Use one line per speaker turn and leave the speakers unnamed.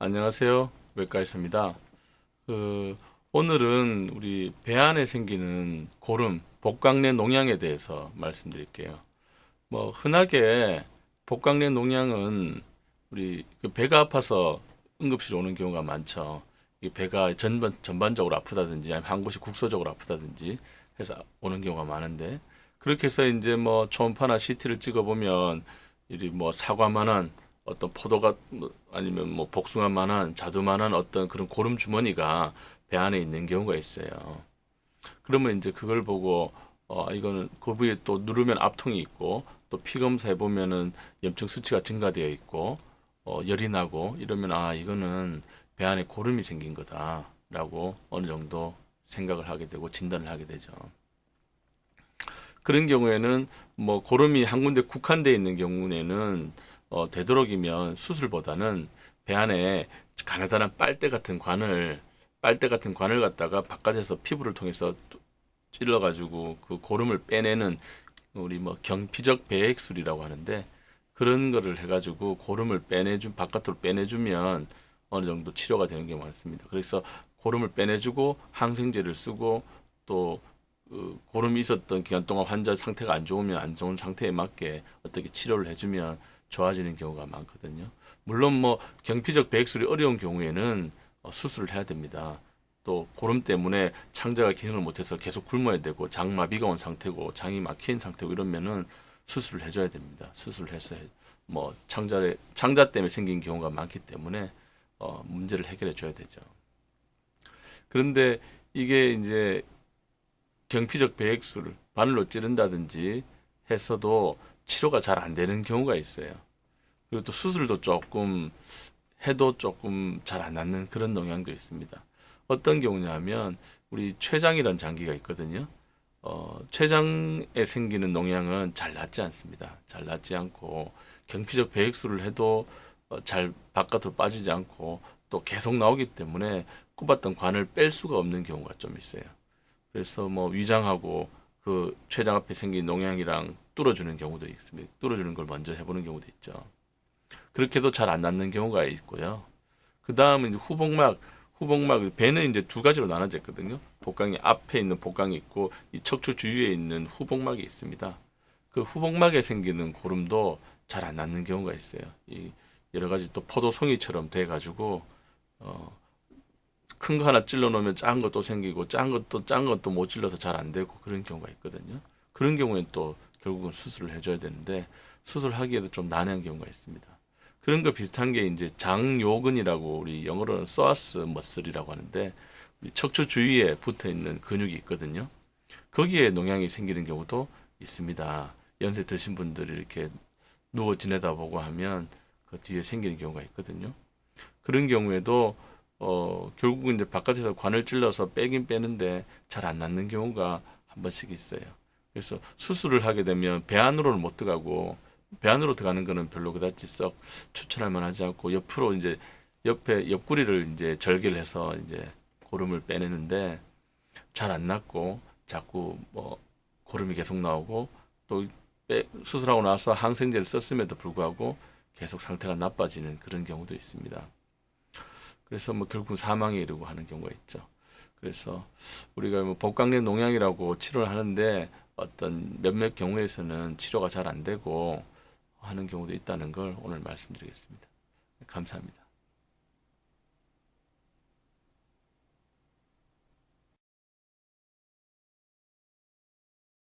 안녕하세요. 외과의사입니다. 그, 오늘은 우리 배 안에 생기는 고름, 복강내 농양에 대해서 말씀드릴게요. 뭐, 흔하게 복강내 농양은 우리 그 배가 아파서 응급실 오는 경우가 많죠. 이 배가 전반, 전반적으로 아프다든지 아니면 한 곳이 국소적으로 아프다든지 해서 오는 경우가 많은데 그렇게 해서 이제 뭐 초음파나 CT를 찍어 보면 이리 뭐 사과만한 어떤 포도가 뭐 아니면 뭐 복숭아만한 자두만한 어떤 그런 고름 주머니가 배 안에 있는 경우가 있어요. 그러면 이제 그걸 보고 어 이거는 그 부위에 또 누르면 압통이 있고 또 피 검사해 보면은 염증 수치가 증가되어 있고 어 열이 나고 이러면 아 이거는 배 안에 고름이 생긴 거다라고 어느 정도 생각을 하게 되고 진단을 하게 되죠. 그런 경우에는 뭐 고름이 한 군데 국한되어 있는 경우에는 어, 되도록이면 수술보다는 배 안에 가느다란 빨대 같은 관을 빨대 같은 관을 갖다가 바깥에서 피부를 통해서 찔러 가지고 그 고름을 빼내는 우리 뭐 경피적 배액술이라고 하는데 그런 거를 해 가지고 고름을 빼내준 바깥으로 빼내주면 어느 정도 치료가 되는 게 많습니다. 그래서 고름을 빼내주고 항생제를 쓰고 또 그 고름이 있었던 기간 동안 환자 상태가 안 좋으면 안 좋은 상태에 맞게 어떻게 치료를 해주면 좋아지는 경우가 많거든요. 물론 뭐 경피적 배액술이 어려운 경우에는 어, 수술을 해야 됩니다. 또 고름 때문에 창자가 기능을 못해서 계속 굶어야 되고 장마비가 온 상태고 장이 막힌 상태고 이러면은 수술을 해줘야 됩니다. 수술을 해서 해- 뭐 창자에 창자 때문에 생긴 경우가 많기 때문에 어, 문제를 해결해 줘야 되죠. 그런데 이게 이제 경피적 배액술을 바늘로 찌른다든지 했어도 치료가 잘 안 되는 경우가 있어요. 그리고 또 수술도 조금 해도 조금 잘 안 낫는 그런 농양도 있습니다. 어떤 경우냐면 우리 췌장이라는 장기가 있거든요. 어, 췌장에 생기는 농양은 잘 낫지 않습니다. 잘 낫지 않고 경피적 배액술을 해도 어, 잘 바깥으로 빠지지 않고 또 계속 나오기 때문에 꼽았던 관을 뺄 수가 없는 경우가 좀 있어요. 그래서 뭐 위장하고 그 췌장 앞에 생긴 농양이랑 뚫어주는 경우도 있습니다. 뚫어주는 걸 먼저 해보는 경우도 있죠. 그렇게도 잘 안 낫는 경우가 있고요. 그 다음은 후복막, 후복막 배는 이제 두 가지로 나눠져 있거든요. 복강이 앞에 있는 복강이 있고 이 척추 주위에 있는 후복막이 있습니다. 그 후복막에 생기는 고름도 잘 안 낫는 경우가 있어요. 이 여러 가지 또 포도송이처럼 돼 가지고 어, 큰 거 하나 찔러 놓으면 작은 것도 생기고 작은 것도 작은 것도 못 찔러서 잘 안 되고 그런 경우가 있거든요. 그런 경우엔 또 결국은 수술을 해줘야 되는데 수술하기에도 좀 난해한 경우가 있습니다. 그런 거 비슷한 게 이제 장요근이라고 우리 영어로는 소아스 머슬이라고 하는데 척추 주위에 붙어 있는 근육이 있거든요. 거기에 농양이 생기는 경우도 있습니다. 연세 드신 분들이 이렇게 누워 지내다 보고 하면 그 뒤에 생기는 경우가 있거든요. 그런 경우에도 어 결국은 이제 바깥에서 관을 찔러서 빼긴 빼는데 잘 안 낫는 경우가 한 번씩 있어요. 그래서 수술을 하게 되면 배 안으로는 못 들어가고 배 안으로 들어가는 거는 별로 그다지 썩 추천할 만하지 않고 옆으로 이제 옆에 옆구리를 이제 절개를 해서 이제 고름을 빼내는데 잘 안 낫고 자꾸 뭐 고름이 계속 나오고 또 빼- 수술하고 나서 항생제를 썼음에도 불구하고 계속 상태가 나빠지는 그런 경우도 있습니다. 그래서 뭐 결국 사망에 이르고 하는 경우가 있죠. 그래서 우리가 뭐 복강내 농양이라고 치료를 하는데 어떤 몇몇 경우에서는 치료가 잘 안 되고 하는 경우도 있다는 걸 오늘 말씀드리겠습니다. 감사합니다.